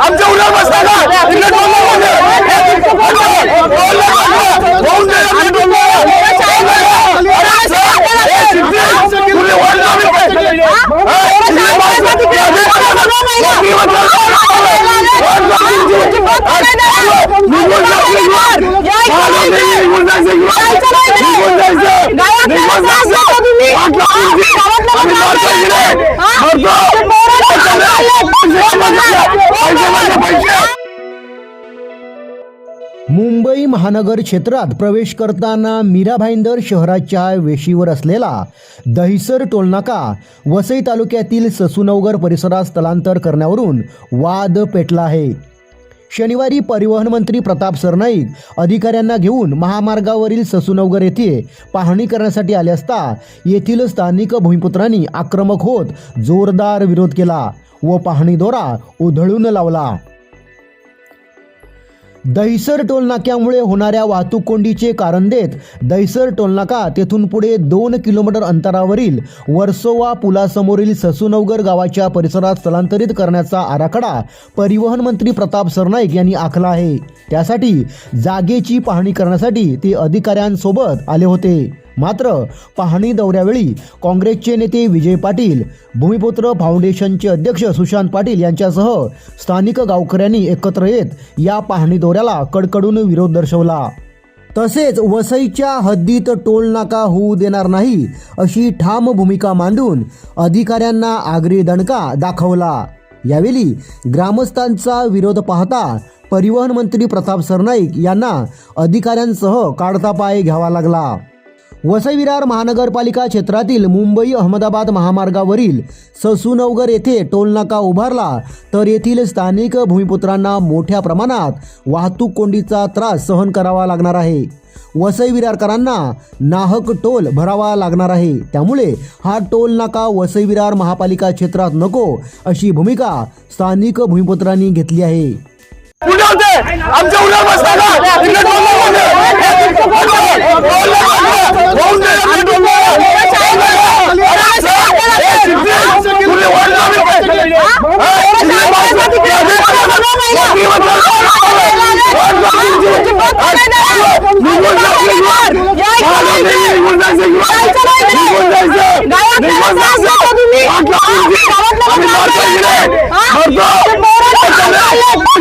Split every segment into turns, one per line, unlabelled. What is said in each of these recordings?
आमच्या उन्हाळ बसला मरतो पैसे माझे पैसे.
मुंबई महानगर क्षेत्रात प्रवेश करताना मीरा भाईंदर शहराच्या वेशीवर असलेला दहिसर टोलनाका वसई तालुक्यातील ससूनवगर परिसरात स्थलांतर करण्यावरून वाद पेटला आहे. शनिवारी परिवहन मंत्री प्रताप सरनाईक अधिकाऱ्यांना घेऊन महामार्गावरील ससुनवगर येथे पाहणी करण्यासाठी आले असता येथील स्थानिक भूमिपुत्रांनी आक्रमक होत जोरदार विरोध केला. व पाहणी दोरा उधळून लावला. दहिसर टोलनाक्यामुळे होणाऱ्या वाहतूक कोंडीचे कारण देत दहिसर टोलनाका तेथून पुढे दोन किलोमीटर अंतरावरील वर्सोवा पुलासमोरील ससूनवगर गावाच्या परिसरात स्थलांतरित करण्याचा आराखडा परिवहन मंत्री प्रताप सरनाईक यांनी आखला आहे. त्यासाठी जागेची पाहणी करण्यासाठी ते अधिकाऱ्यांसोबत आले होते. मात्र पाहणी दौऱ्यावेळी काँग्रेसचे नेते विजय पाटील भूमिपुत्र फाउंडेशनचे अध्यक्ष सुशांत पाटील यांच्यासह स्थानिक गावकऱ्यांनी एकत्र येत या पाहणी दौऱ्याला कडकडून विरोध दर्शवला. तसेच वसईच्या हद्दीत टोल नाका होऊ देणार नाही अशी ठाम भूमिका मांडून अधिकाऱ्यांना आगरी दणका दाखवला. यावेळी ग्रामस्थांचा विरोध पाहता परिवहन मंत्री प्रताप सरनाईक यांना अधिकाऱ्यांसह काढता पाय घ्यावा लागला. वसई विरार महानगरपालिका क्षेत्रातील मुंबई अहमदाबाद महामार्गावरील ससूनवगर येथे टोलनाका उभारला तर येथील स्थानिक भूमिपुत्रांना मोठ्या प्रमाणात वाहतूक कोंडीचा त्रास सहन करावा लागणार आहे. वसई विरारकरांना नाहक टोल भरावा लागणार आहे. त्यामुळे हा टोल नाका वसई विरार महापालिका क्षेत्रात नको अशी भूमिका स्थानिक भूमिपुत्रांनी घेतली आहे.
कुठे होते. आमच्या उन्हाळ बसता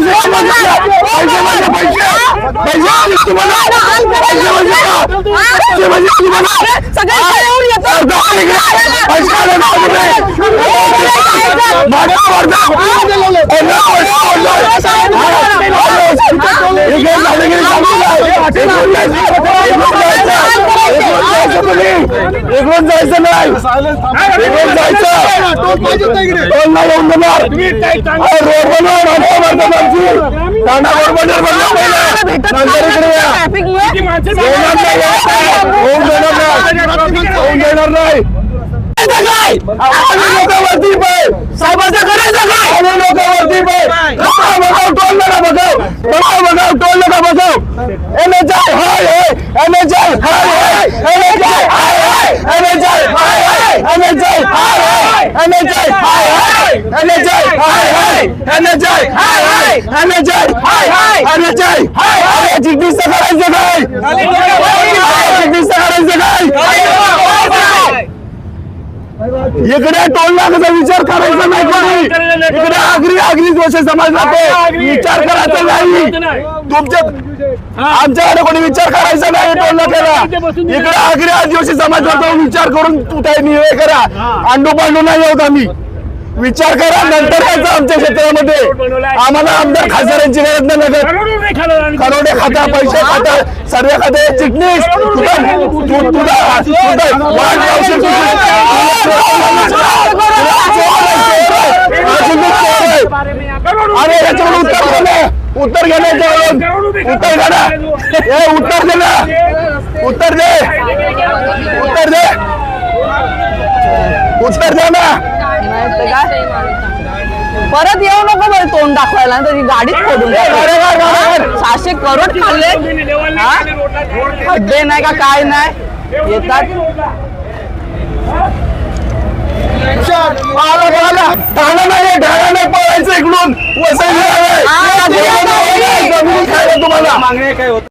पैसे माझे पैसे पैसे आले तुम्हाला पैसे म्हणजे का? पैसे म्हणजे तुम्हाला अर्धा आले का? पैसे आले ना तुम्ही? मागे वर्धा. पंधरा वर्ष बोललोय. इकडे झाले की चालू नाही. इकडून जायचं. इकडून जायचं तुम्ही. इकडून जायचं नाही. इकडून जायचं. टोल नाही येऊन देणार रोड बनवा माणसं मारतात आमची तांडा रोड बनणार बनवा पहिला नंतर इकडे या. देणार नाही होऊन देणार नाही. होऊन देणार नाही. आम्ही लोकांवरती पाय साहेबांचं करायचं काय आम्ही लोकांवरती पाय बघाव बघाव टोल नका बघाव. बघाव बघाव टोल नका बघाव. एन एच आय हाय हाय. एन एच आय हाय. energy, high, high, energy, high, high, energy, high, high, energy, high, high, energy, high, high, energy, high, high, চিকিৎসা করাইছে ভাই চিকিৎসা করাইছে ভাই इकडे टोल नाकाचा विचार करायचा नाही कोणी इकडे आगरी आगरी दोष समाज राहतो विचार करायचा नाही. तुमच्या आमच्याकडे कोणी विचार करायचा नाही टोल नाक्याला. इकडे आगरी आदिवासी समाज राहतो विचार करून तू काही निर्णय करा. अंडू पांडू नाही आहोत आम्ही. विचार करा नंतर यायचं आमच्या क्षेत्रामध्ये. आम्हाला आमदार खासदारांची गरज नाही लागत करोडे खाता पैसे खाता सर्व खाते चिटणीस. अरे याच्यावर उत्तर घे ना. उत्तर घे ना याच्यावरून उत्तर घे ना ए उत्तर दे. ना उत्तर दे उत्तर दे. उत्तर दे ना.
परत येऊ नको बरं तोंड दाखवायला तरी गाडीच फोडून सहाशे करोड खाल्ले. खड्डे नाही का काय नाही. येतात.
पळायचं इकडून. तुम्हाला. मागणी काय होत?